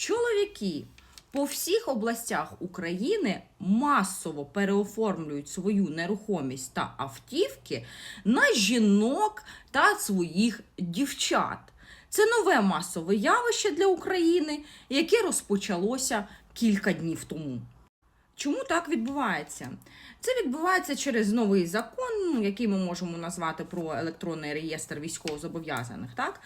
Чоловіки по всіх областях України масово переоформлюють свою нерухомість та автівки на жінок та своїх дівчат. Це нове масове явище для України, яке розпочалося кілька днів тому. Чому так відбувається? Це відбувається через новий закон, ну, який ми можемо назвати про електронний реєстр військовозобов'язаних, так?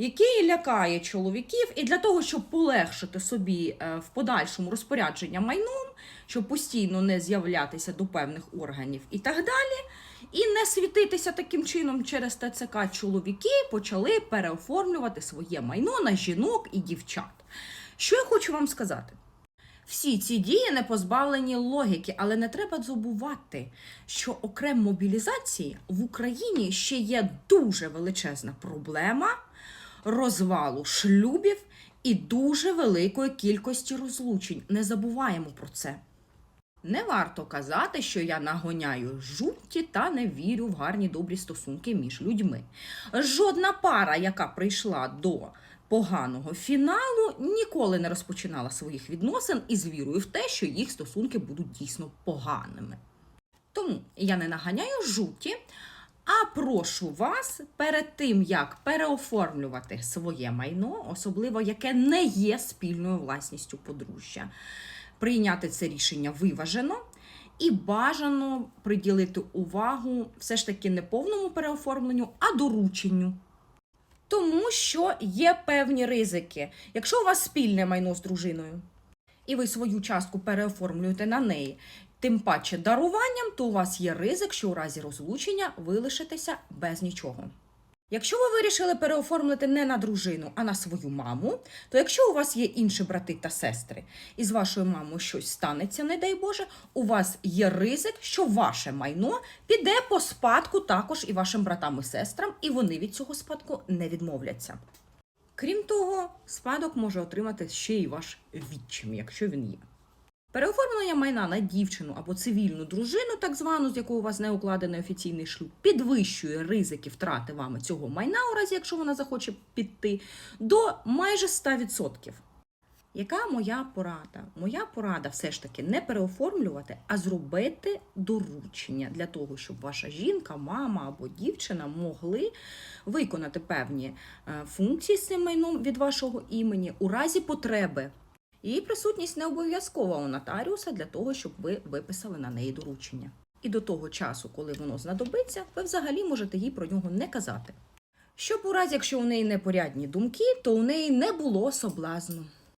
Який лякає чоловіків, і для того, щоб полегшити собі е, в подальшому розпорядження майном, щоб постійно не з'являтися до певних органів і так далі, і не світитися таким чином через ТЦК, чоловіки почали переоформлювати своє майно на жінок і дівчат. Що я хочу вам сказати? Всі ці дії не позбавлені логіки, але не треба забувати, що окрім мобілізації в Україні ще є дуже величезна проблема розвалу шлюбів і дуже великої кількості розлучень. Не забуваємо про це. Не варто казати, що я нагоняю жутті та не вірю в гарні добрі стосунки між людьми. Жодна пара, яка прийшла до поганого фіналу, ніколи не розпочинала своїх відносин із вірою в те, що їх стосунки будуть дійсно поганими. Тому я не наганяю жуті, а прошу вас перед тим, як переоформлювати своє майно, особливо яке не є спільною власністю подружжя, прийняти це рішення виважено і бажано приділити увагу все ж таки не повному переоформленню, а дорученню. Тому що є певні ризики. Якщо у вас спільне майно з дружиною, і ви свою частку переоформлюєте на неї, тим паче даруванням, то у вас є ризик, що у разі розлучення ви лишитеся без нічого. Якщо ви вирішили переоформити не на дружину, а на свою маму, то якщо у вас є інші брати та сестри, і з вашою мамою щось станеться, не дай Боже, у вас є ризик, що ваше майно піде по спадку також і вашим братам і сестрам, і вони від цього спадку не відмовляться. Крім того, спадок може отримати ще й ваш відчим, якщо він є. Переоформлення майна на дівчину або цивільну дружину, так звану, з якою у вас не укладений офіційний шлюб, підвищує ризики втрати вами цього майна, у разі якщо вона захоче піти, до майже 100%. Яка моя порада? Моя порада все ж таки не переоформлювати, а зробити доручення для того, щоб ваша жінка, мама або дівчина могли виконати певні е, функції з цим майном від вашого імені у разі потреби. Її присутність не обов'язкова у нотаріуса для того, щоб ви виписали на неї доручення. І до того часу, коли воно знадобиться, ви взагалі можете їй про нього не казати. Щоб у разі, якщо у неї непорядні думки, то у неї не було соблазну.